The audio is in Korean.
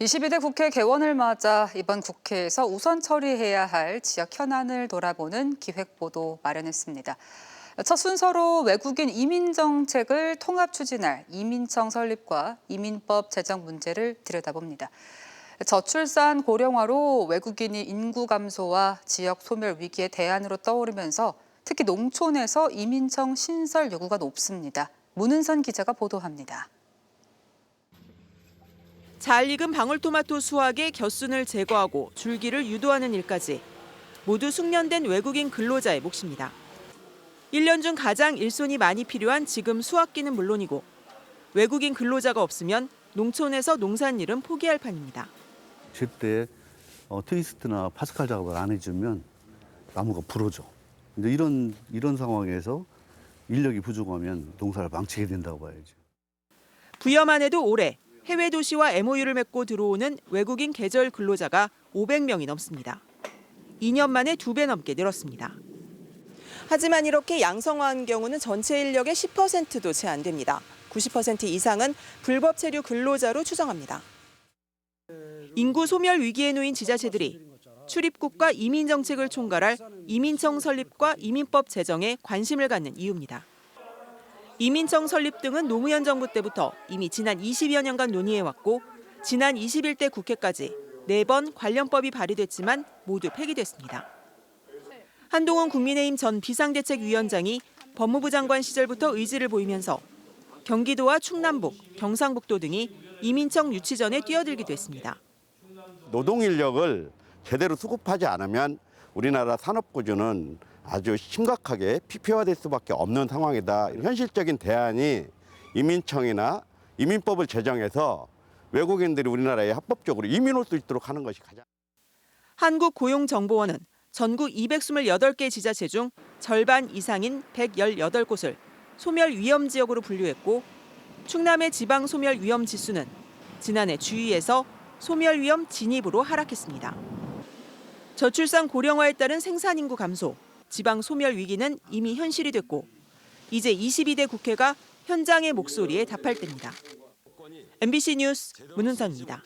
22대 국회 개원을 맞아 이번 국회에서 우선 처리해야 할 지역 현안을 돌아보는 기획보도 마련했습니다. 첫 순서로 외국인 이민 정책을 통합 추진할 이민청 설립과 이민법 제정 문제를 들여다봅니다. 저출산 고령화로 외국인이 인구 감소와 지역 소멸 위기의 대안으로 떠오르면서 특히 농촌에서 이민청 신설 요구가 높습니다. 문은선 기자가 보도합니다. 잘 익은 방울토마토 수확의 겹순을 제거하고 줄기를 유도하는 일까지 모두 숙련된 외국인 근로자의 몫입니다. 1년 중 가장 일손이 많이 필요한 지금 수확기는 물론이고 외국인 근로자가 없으면 농촌에서 농산일은 포기할 판입니다. 제때 어, 트위스트나 파스칼 작업을 안 해주면 나무가 부러져. 근데 이런 이런 상황에서 인력이 부족하면 농사를 망치게 된다고 봐야죠. 부여만 해도 올해 해외 도시와 MOU를 맺고 들어오는 외국인 계절 근로자가 500명이 넘습니다. 2년 만에 두 배 넘게 늘었습니다. 하지만 이렇게 양성화한 경우는 전체 인력의 10%도 채 안 됩니다. 90% 이상은 불법 체류 근로자로 추정합니다. 인구 소멸 위기에 놓인 지자체들이 출입국과 이민 정책을 총괄할 이민청 설립과 이민법 제정에 관심을 갖는 이유입니다. 이민청 설립 등은 노무현 정부 때부터 이미 지난 20여 년간 논의해왔고 지난 21대 국회까지 4번 관련법이 발의됐지만 모두 폐기됐습니다. 한동훈 국민의힘 전 비상대책위원장이 법무부 장관 시절부터 의지를 보이면서 경기도와 충남북, 경상북도 등이 이민청 유치 전에 뛰어들기도 했습니다. 노동 인력을 제대로 수급하지 않으면 우리나라 산업 구조는 아주 심각하게 피폐화될 수밖에 없는 상황이다. 현실적인 대안이 이민청이나 이민법을 제정해서 외국인들이 우리나라에 합법적으로 이민 올 수 있도록 하는 것이 가장 한국고용정보원은 전국 228개 지자체 중 절반 이상인 118곳을 소멸 위험 지역으로 분류했고 충남의 지방 소멸 위험 지수는 지난해 주위에서 소멸 위험 진입으로 하락했습니다. 저출산 고령화에 따른 생산 인구 감소, 지방 소멸 위기는 이미 현실이 됐고 이제 22대 국회가 현장의 목소리에 답할 때입니다. MBC 뉴스 문은선입니다.